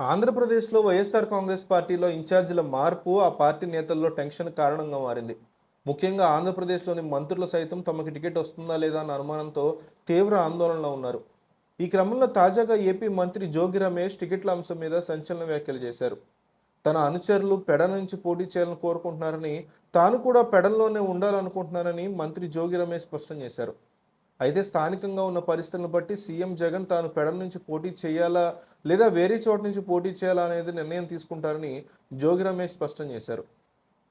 ఆంధ్రప్రదేశ్లో వైఎస్ఆర్ కాంగ్రెస్ పార్టీలో ఇన్ఛార్జీల మార్పు ఆ పార్టీ నేతల్లో టెన్షన్ కారణంగా మారింది. ముఖ్యంగా ఆంధ్రప్రదేశ్లోని మంత్రులు సైతం తమకి టికెట్ వస్తుందా లేదా అన్న అనుమానంతో తీవ్ర ఆందోళనలో ఉన్నారు. ఈ క్రమంలో తాజాగా ఏపీ మంత్రి జోగి రమేష్ టికెట్ల అంశం మీద సంచలన వ్యాఖ్యలు చేశారు. తన అనుచరులు పెడ నుంచి పోటీ చేయాలని కోరుకుంటున్నారని తాను కూడా పెడల్లోనే ఉండాలనుకుంటున్నానని మంత్రి జోగి రమేష్ స్పష్టం చేశారు. అయితే స్థానికంగా ఉన్న పరిస్థితులను బట్టి సీఎం జగన్ తాను పెడల నుంచి పోటీ చేయాలా లేదా వేరే చోట నుంచి పోటీ చేయాలా అనేది నిర్ణయం తీసుకుంటారని జోగి రమేష్ స్పష్టం చేశారు.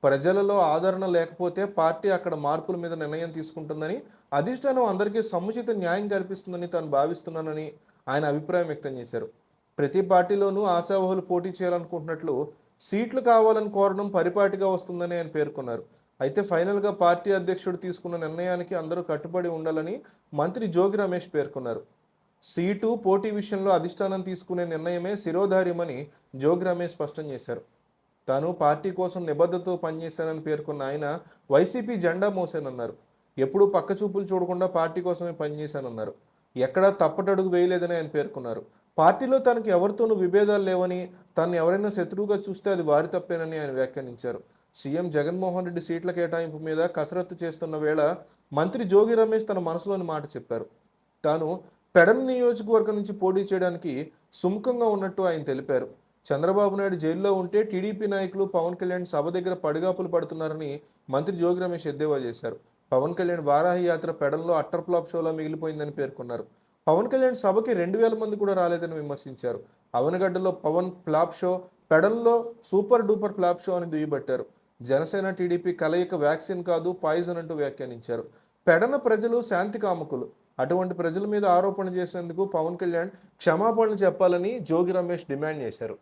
ప్రజలలో ఆదరణ లేకపోతే పార్టీ అక్కడ మార్పుల మీద నిర్ణయం తీసుకుంటుందని అధిష్టానం అందరికీ సముచిత న్యాయం కల్పిస్తుందని తాను భావిస్తున్నానని ఆయన అభిప్రాయం వ్యక్తం చేశారు. ప్రతి పార్టీలోనూ ఆశావహులు పోటీ చేయాలనుకుంటున్నట్లు సీట్లు కావాలని కోరడం పరిపాటిగా వస్తుందని ఆయన పేర్కొన్నారు. అయితే ఫైనల్గా పార్టీ అధ్యక్షుడు తీసుకున్న నిర్ణయానికి అందరూ కట్టుబడి ఉండాలని మంత్రి జోగి రమేష్ పేర్కొన్నారు. సీటు పోటీ విషయంలో అధిష్టానం తీసుకునే నిర్ణయమే శిరోధార్యమని జోగి రమేష్ స్పష్టం చేశారు. తాను పార్టీ కోసం నిబద్ధతతో పనిచేశానని పేర్కొన్న ఆయన వైసీపీ జెండా మోసానన్నారు. ఎప్పుడూ పక్క చూపులు చూడకుండా పార్టీ కోసమే పనిచేశానన్నారు. ఎక్కడా తప్పటడుగు వేయలేదని ఆయన పేర్కొన్నారు. పార్టీలో తనకు ఎవరితోనూ విభేదాలు లేవని తను ఎవరైనా శత్రువుగా చూస్తే అది వారి తప్పేనని ఆయన వ్యాఖ్యానించారు. సీఎం జగన్మోహన్ రెడ్డి సీట్ల కేటాయింపు మీద కసరత్తు చేస్తున్న వేళ మంత్రి జోగి రమేష్ తన మనసులోని మాట చెప్పారు. తాను పెడన్ నియోజకవర్గం నుంచి పోటీ చేయడానికి సుముఖంగా ఉన్నట్టు ఆయన తెలిపారు. చంద్రబాబు నాయుడు జైల్లో ఉంటే టీడీపీ నాయకులు పవన్ కళ్యాణ్ సభ దగ్గర పడిగాపులు పడుతున్నారని మంత్రి జోగి రమేష్ ఎద్దేవా చేశారు. పవన్ కళ్యాణ్ వారాహి యాత్ర పెడన్లో అట్టర్ ఫ్లాప్ షోలో మిగిలిపోయిందని పేర్కొన్నారు. పవన్ కళ్యాణ్ సభకి రెండు వేల మంది కూడా రాలేదని విమర్శించారు. అవనగడ్డలో పవన్ ఫ్లాప్ షో పెడన్లో సూపర్ డూపర్ ఫ్లాప్ షో అని దుయ్యబట్టారు. జనసేన టీడీపీ కలయిక వ్యాక్సిన్ కాదు పాయిజన్ అంటూ వ్యాఖ్యానించారు. పెడన ప్రజలు శాంతి కాముకులు. అటువంటి ప్రజల మీద ఆరోపణ చేసినందుకు పవన్ కళ్యాణ్ క్షమాపణలు చెప్పాలని జోగి రమేష్ డిమాండ్ చేశారు.